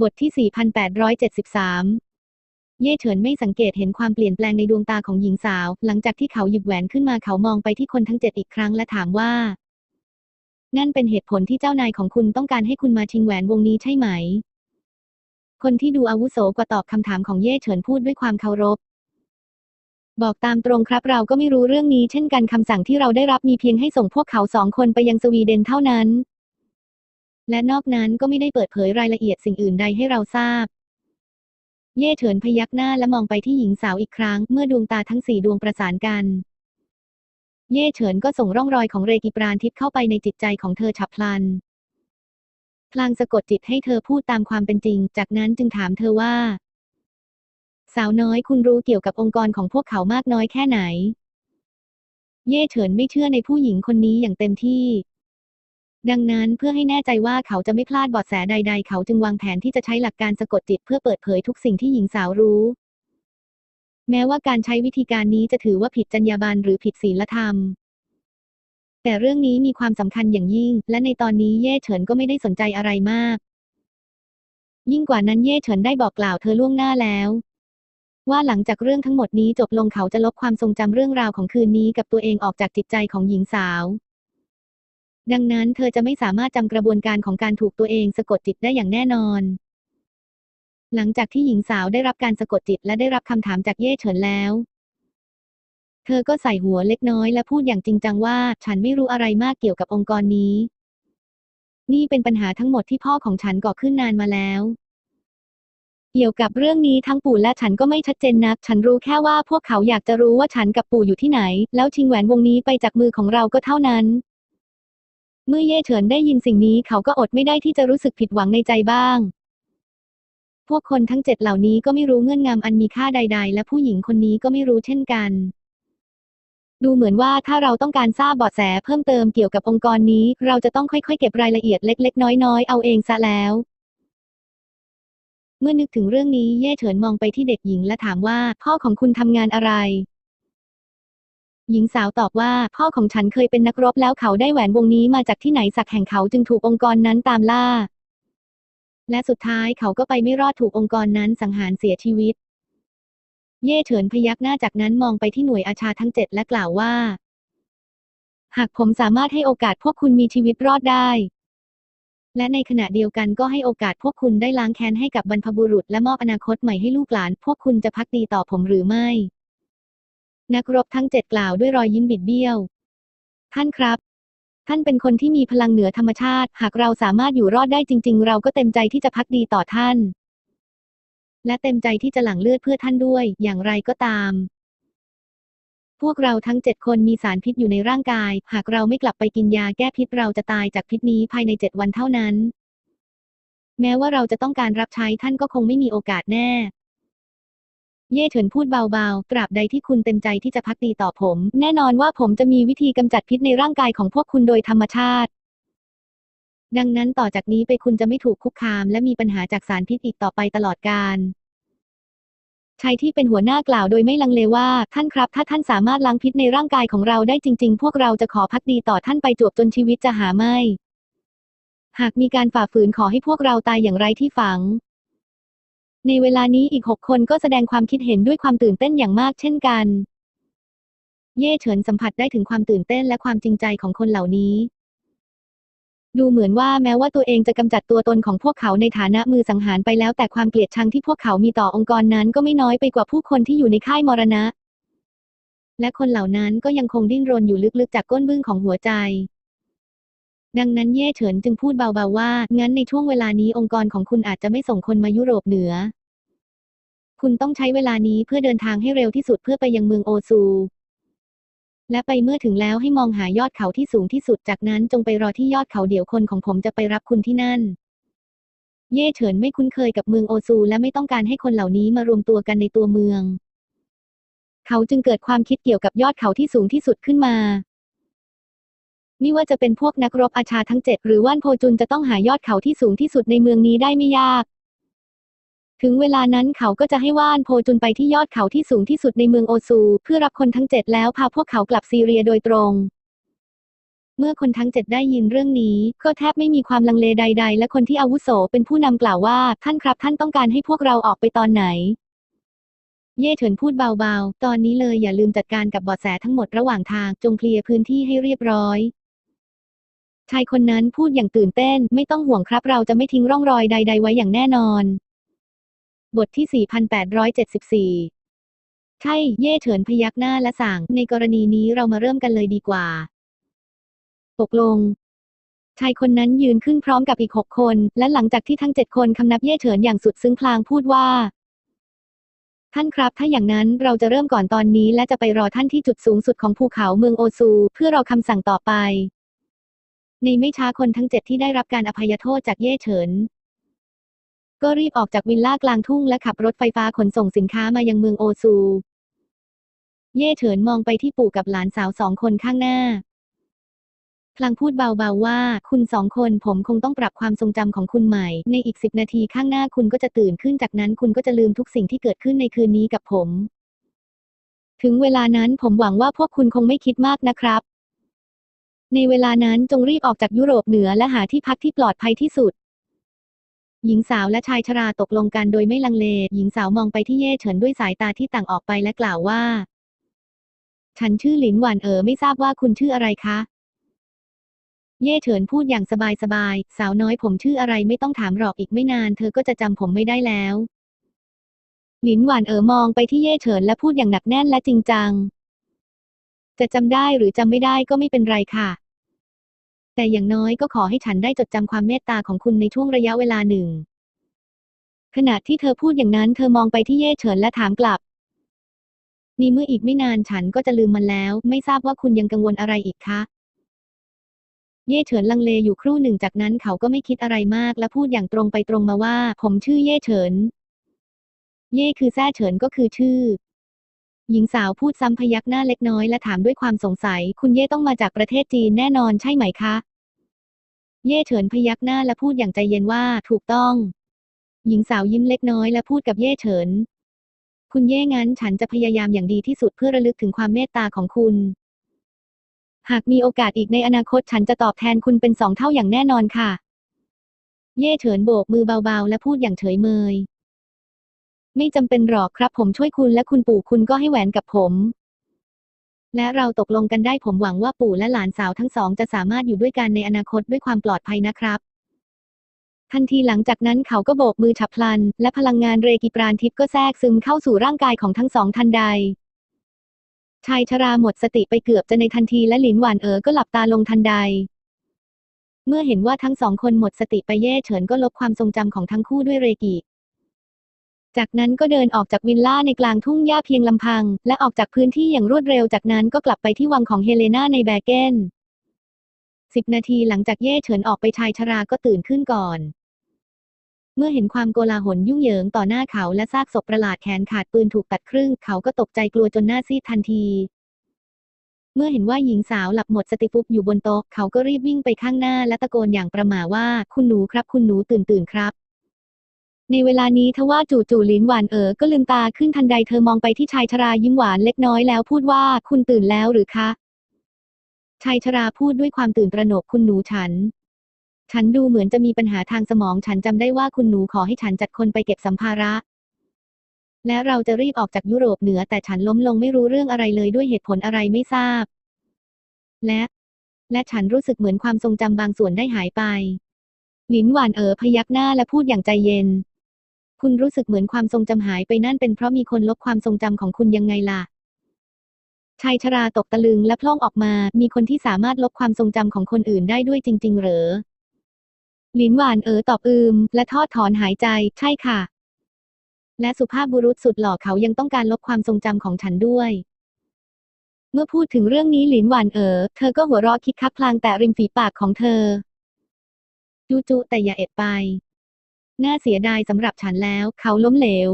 บทที่ 4,873 เย่เฉินไม่สังเกตเห็นความเปลี่ยนแปลงในดวงตาของหญิงสาว หลังจากที่เขาหยิบแหวนขึ้นมาเขามองไปที่คนทั้งเจ็ดอีกครั้งและถามว่า นั่นเป็นเหตุผลที่เจ้านายของคุณต้องการให้คุณมาชิงแหวนวงนี้ใช่ไหม คนที่ดูอาวุโสกว่าตอบคำถามของเย่เฉินพูดด้วยความเคารพ บอกตามตรงครับเราก็ไม่รู้เรื่องนี้เช่นกันคำสั่งที่เราได้รับมีเพียงให้ส่งพวกเขาสองคนไปยังสวีเดนเท่านั้น และนอกนั้นก็ไม่ได้เปิดเผยรายละเอียดสิ่งอื่นใดให้เราทราบ เย่เฉินพยักหน้าและมองไปที่หญิงสาวอีกครั้ง เมื่อดวงตาทั้งสี่ดวงประสานกัน เย่เฉินก็ส่งร่องรอยของเรกิปราณทิพย์เข้าไปในจิตใจของเธอฉับพลัน พลางสะกดจิตให้เธอพูดตามความเป็นจริง จากนั้นจึงถามเธอว่า สาวน้อยคุณรู้เกี่ยวกับองค์กรของพวกเขามากน้อยแค่ไหน เย่เฉินไม่เชื่อในผู้หญิงคนนี้อย่างเต็มที่ ดังนั้นเพื่อให้แน่ใจว่าเขาจะไม่พลาดเบาะแสใด ๆ เขาจึงวางแผนที่จะใช้หลักการสะกดจิตเพื่อเปิดเผยทุกสิ่งที่หญิงสาวรู้ แม้ว่าการใช้วิธีการนี้จะถือว่าผิดจรรยาบรรณหรือผิดศีลธรรม แต่เรื่องนี้มีความสำคัญอย่างยิ่ง และในตอนนี้เย่เฉินก็ไม่ได้สนใจอะไรมาก ยิ่งกว่านั้นเย่เฉินได้บอกกล่าวเธอล่วงหน้าแล้วว่าหลังจากเรื่องทั้งหมดนี้จบลงเขาจะลบความทรงจำเรื่องราวของคืนนี้กับตัวเองออกจากจิตใจของหญิงสาว ดังนั้นเธอจะไม่สามารถจำกระบวนการของการถูกตัวเองสะกดจิตได้อย่างแน่นอน หลังจากที่หญิงสาวได้รับการสะกดจิตและได้รับคำถามจากเย่เฉินแล้ว เธอก็ใส่หัวเล็กน้อยและพูดอย่างจริงจังว่า ฉันไม่รู้อะไรมากเกี่ยวกับองค์กรนี้ นี่เป็นปัญหาทั้งหมดที่พ่อของฉันก่อขึ้นนานมาแล้วเกี่ยวกับเรื่องนี้ทั้งปู่และฉันก็ไม่ชัดเจนนัก ฉันรู้แค่ว่าพวกเขาอยากจะรู้ว่าฉันกับปู่อยู่ที่ไหน แล้วชิงแหวนวงนี้ไปจากมือของเราก็เท่านั้น เมื่อเย่เฉินได้ยินสิ่งนี้เขาก็อดไม่ได้ที่จะรู้สึกผิดหวังในใจบ้าง พวกคนทั้งเจ็ดเหล่านี้ก็ไม่รู้เงื่อนงำอันมีค่าใด ๆ และผู้หญิงคนนี้ก็ไม่รู้เช่นกัน ดูเหมือนว่าถ้าเราต้องการทราบเบาะแสเพิ่มเติมเกี่ยวกับองค์กรนี้ เราจะต้องค่อยๆ เก็บรายละเอียดเล็ก ๆ น้อยๆ เอาเองซะแล้ว เมื่อนึกถึงเรื่องนี้เย่เฉินมองไปที่เด็กหญิงและถามว่า พ่อของคุณทำงานอะไร หญิงสาวตอบว่าพ่อของฉันเคยเป็นนักรบแล้วเขาได้แหวนวงนี้มาจากที่ไหนสักแห่งเขาจึงถูกองค์กรนั้นตามล่า และสุดท้ายเขาก็ไปไม่รอดถูกองค์กรนั้นสังหารเสียชีวิต เย่เฉินพยักหน้าจากนั้นมองไปที่หน่วยอาชาทั้งเจ็ดและกล่าวว่า หากผมสามารถให้โอกาสพวกคุณมีชีวิตรอดได้ และในขณะเดียวกันก็ให้โอกาสพวกคุณได้ล้างแค้นให้กับบรรพบุรุษและมอบอนาคตใหม่ให้ลูกหลาน พวกคุณจะพักดีต่อผมหรือไม่ นักรบทั้งเจ็ดกล่าวด้วยรอยยิ้มบิดเบี้ยว ท่านครับ ท่านเป็นคนที่มีพลังเหนือธรรมชาติ หากเราสามารถอยู่รอดได้จริง ๆ เราก็เต็มใจที่จะพักดีต่อท่าน และเต็มใจที่จะหลั่งเลือดเพื่อท่านด้วย อย่างไรก็ตาม พวกเราทั้งเจ็ดคนมีสารพิษอยู่ในร่างกาย หากเราไม่กลับไปกินยาแก้พิษเราจะตายจากพิษนี้ภายในเจ็ดวันเท่านั้น แม้ว่าเราจะต้องการรับใช้ท่านก็คงไม่มีโอกาสแน่ เย่เฉินพูดเบาๆ ตราบใดที่คุณเต็มใจที่จะพักดีต่อผม แน่นอนว่าผมจะมีวิธีกำจัดพิษในร่างกายของพวกคุณโดยธรรมชาติ ดังนั้นต่อจากนี้ไปคุณจะไม่ถูกคุกคาม และมีปัญหาจากสารพิษอีกต่อไปตลอดกาลชายที่เป็นหัวหน้ากล่าวโดยไม่ลังเลว่า ท่านครับ ถ้าท่านสามารถล้างพิษในร่างกายของเราได้จริง ๆ พวกเราจะขอพักดีต่อท่านไปจวบจนชีวิตจะหาไม่ หากมีการฝ่าฝืนขอให้พวกเราตายอย่างไรที่ฝัง ในเวลานี้อีกหกคนก็แสดงความคิดเห็นด้วยความตื่นเต้นอย่างมากเช่นกัน เย่เฉินสัมผัสได้ถึงความตื่นเต้นและความจริงใจของคนเหล่านี้ ดูเหมือนว่าแม้ว่าตัวเองจะกำจัดตัวตนของพวกเขาในฐานะมือสังหารไปแล้ว แต่ความเกลียดชังที่พวกเขามีต่อองค์กรนั้นก็ไม่น้อยไปกว่าผู้คนที่อยู่ในค่ายมรณะ และคนเหล่านั้นก็ยังคงดิ้นรนอยู่ลึกๆจากก้นบึ้งของหัวใจ ดังนั้นเย่เฉินจึงพูดเบาๆว่า งั้นในช่วงเวลานี้องค์กรของคุณอาจจะไม่ส่งคนมายุโรปเหนือ คุณต้องใช้เวลานี้เพื่อเดินทางให้เร็วที่สุดเพื่อไปยังเมืองโอซู และไปเมื่อถึงแล้วให้มองหายอดเขาที่สูงที่สุด จากนั้นจงไปรอที่ยอดเขาเดี๋ยวคนของผมจะไปรับคุณที่นั่น เย่เฉินไม่คุ้นเคยกับเมืองโอซู และไม่ต้องการให้คนเหล่านี้มารวมตัวกันในตัวเมือง เขาจึงเกิดความคิดเกี่ยวกับยอดเขาที่สูงที่สุดขึ้นมา ไม่ว่าจะเป็นพวกนักรบอาชาทั้งเจ็ดหรือว่านโพจุนจะต้องหายอดเขาที่สูงที่สุดในเมืองนี้ได้ไม่ยาก ถึงเวลานั้นเขาก็จะให้ว่านโพจุนไปที่ยอดเขาที่สูงที่สุดในเมืองโอซู เพื่อรับคนทั้งเจ็ดแล้วพาพวกเขากลับซีเรียโดยตรง เมื่อคนทั้งเจ็ดได้ยินเรื่องนี้ ก็แทบไม่มีความลังเลใด ๆ และคนที่อาวุโสเป็นผู้นำกล่าวว่า ท่านครับท่านต้องการให้พวกเราออกไปตอนไหนเย่เฉินพูดเบาๆ ตอนนี้เลยอย่าลืมจัดการกับเบาะแสทั้งหมดระหว่างทางจงเคลียร์พื้นที่ให้เรียบร้อย ชายคนนั้นพูดอย่างตื่นเต้น ไม่ต้องห่วงครับเราจะไม่ทิ้งร่องรอยใด ๆ ไว้อย่างแน่นอน บทที่ 4874 ใช่ เย่เฉินพยักหน้าและสั่ง ในกรณีนี้เรามาเริ่มกันเลยดีกว่า ตกลง ชายคนนั้นยืนขึ้นพร้อมกับอีกหกคน และหลังจากที่ทั้งเจ็ดคนคำนับเย่เฉินอย่างสุดซึ้งพลางพูดว่า ท่านครับ ถ้าอย่างนั้นเราจะเริ่มก่อนตอนนี้ และจะไปรอท่านที่จุดสูงสุดของภูเขาเมืองโอซู เพื่อรอคำสั่งต่อไป ในไม่ช้าคนทั้งเจ็ดที่ได้รับการอภัยโทษจากเย่เฉิน ก็รีบออกจากวิลล่ากลางทุ่งและขับรถไฟฟ้าขนส่งสินค้ามายังเมืองโอซู เย่เฉินมองไปที่ปู่กับหลานสาวสองคนข้างหน้า พลางพูดเบาๆว่า คุณสองคนผมคงต้องปรับความทรงจำของคุณใหม่ ในอีกสิบนาทีข้างหน้าคุณก็จะตื่นขึ้นจากนั้นคุณก็จะลืมทุกสิ่งที่เกิดขึ้นในคืนนี้กับผม ถึงเวลานั้นผมหวังว่าพวกคุณคงไม่คิดมากนะครับ ในเวลานั้นจงรีบออกจากยุโรปเหนือและหาที่พักที่ปลอดภัยที่สุด หญิงสาวและชายชราตกลงกันโดยไม่ลังเล หญิงสาวมองไปที่เย่เฉินด้วยสายตาที่ต่างออกไปและกล่าวว่า ฉันชื่อหลินหวานเอ๋อไม่ทราบว่าคุณชื่ออะไรคะ เย่เฉินพูดอย่างสบายๆ สาวน้อยผมชื่ออะไรไม่ต้องถามหรอกอีกไม่นาน เธอก็จะจำผมไม่ได้แล้ว หลินหวานเอ๋อมองไปที่เย่เฉินและพูดอย่างหนักแน่นและจริงจัง จะจำได้หรือจำไม่ได้ก็ไม่เป็นไรค่ะ แต่อย่างน้อยก็ขอให้ฉันได้จดจำความเมตตาของคุณในช่วงระยะเวลาหนึ่ง ขณะที่เธอพูดอย่างนั้นเธอมองไปที่เย่เฉินและถามกลับ นี่เมื่ออีกไม่นานฉันก็จะลืมมันแล้ว ไม่ทราบว่าคุณยังกังวลอะไรอีกคะ เย่เฉินลังเลอยู่ครู่หนึ่งจากนั้นเขาก็ไม่คิดอะไรมากและพูดอย่างตรงไปตรงมาว่า ผมชื่อเย่เฉิน เย่คือแซ่เฉินก็คือชื่อ หญิงสาวพูดซ้ำพยักหน้าเล็กน้อยและถามด้วยความสงสัย คุณเย่ต้องมาจากประเทศจีนแน่นอนใช่ไหมคะ เย่เฉินพยักหน้าและพูดอย่างใจเย็นว่าถูกต้อง หญิงสาวยิ้มเล็กน้อยและพูดกับเย่เฉิน คุณเย่งั้นฉันจะพยายามอย่างดีที่สุดเพื่อระลึกถึงความเมตตาของคุณ หากมีโอกาสอีกในอนาคตฉันจะตอบแทนคุณเป็นสองเท่าอย่างแน่นอนค่ะ เย่เฉินโบกมือเบาๆ และพูดอย่างเฉยเมย ไม่จำเป็นหรอกครับผมช่วยคุณและคุณปู่คุณก็ให้แหวนกับผม และเราตกลงกันได้ผมหวังว่าปู่และหลานสาวทั้งสองจะสามารถอยู่ด้วยกันในอนาคตด้วยความปลอดภัยนะครับ ทันทีหลังจากนั้นเขาก็โบกมือฉับพลัน และพลังงานเรกิปราณทิพย์ก็แทรกซึมเข้าสู่ร่างกายของทั้งสองทันใดชายชราหมดสติไปเกือบจะในทันทีและหลินหวานเอ๋อก็หลับตาลงทันใด เมื่อเห็นว่าทั้งสองคนหมดสติไปเย่เฉินก็ลบความทรงจำของทั้งคู่ด้วยเรกิ จากนั้นก็เดินออกจากวิลล่าในกลางทุ่งหญ้าเพียงลำพัง และออกจากพื้นที่อย่างรวดเร็วจากนั้นก็กลับไปที่วังของเฮเลนาในแบเกนสิบนาทีหลังจากเย่เฉินออกไปชายชราก็ตื่นขึ้นก่อน เมื่อเห็นความโกลาหลยุ่งเหยิงต่อหน้าเขาและซากศพประหลาดแขนขาดปืนถูกตัดครึ่ง เขาก็ตกใจกลัวจนหน้าซีดทันที เมื่อเห็นว่าหญิงสาวหลับหมดสติฟุบอยู่บนโต๊ะเขาก็รีบวิ่งไปข้างหน้าและตะโกนอย่างประหม่าว่า คุณหนูครับ คุณหนูตื่นตื่นครับ ในเวลานี้ทว่าจู่ๆลินหวานเอ๋อก็ลืมตาขึ้นทันใดเธอมองไปที่ชายชรายิ้มหวานเล็กน้อยแล้วพูดว่าคุณตื่นแล้วหรือคะ ชายชราพูดด้วยความตื่นตระหนกคุณหนูฉัน ฉันดูเหมือนจะมีปัญหาทางสมองฉันจำได้ว่าคุณหนูขอให้ฉันจัดคนไปเก็บสัมภาระ และเราจะรีบออกจากยุโรปเหนือแต่ฉันล้มลงไม่รู้เรื่องอะไรเลยด้วยเหตุผลอะไรไม่ทราบ และ และฉันรู้สึกเหมือนความทรงจำบางส่วนได้หายไปหลินหวานเอ๋อพยักหน้าและพูดอย่างใจเย็น คุณรู้สึกเหมือนความทรงจำหายไปนั่นเป็นเพราะมีคนลบความทรงจำของคุณยังไงล่ะชายชราตกตะลึงและพล่องออกมา มีคนที่สามารถลบความทรงจำของคนอื่นได้ด้วยจริง ๆ เหรอหลินหวานเอ๋อตอบอืม และทอดถอนหายใจ ใช่ค่ะ และสุภาพบุรุษสุดหล่อเขายังต้องการลบความทรงจำของฉันด้วย เมื่อพูดถึงเรื่องนี้หลินหวานเอ๋อ เธอก็หัวเราะคิกคักพลางแต่ริมฝีปากของเธอ จูจูแต่อย่าเอ็ดไป น่าเสียดายสำหรับฉันแล้ว เขาล้มเหลว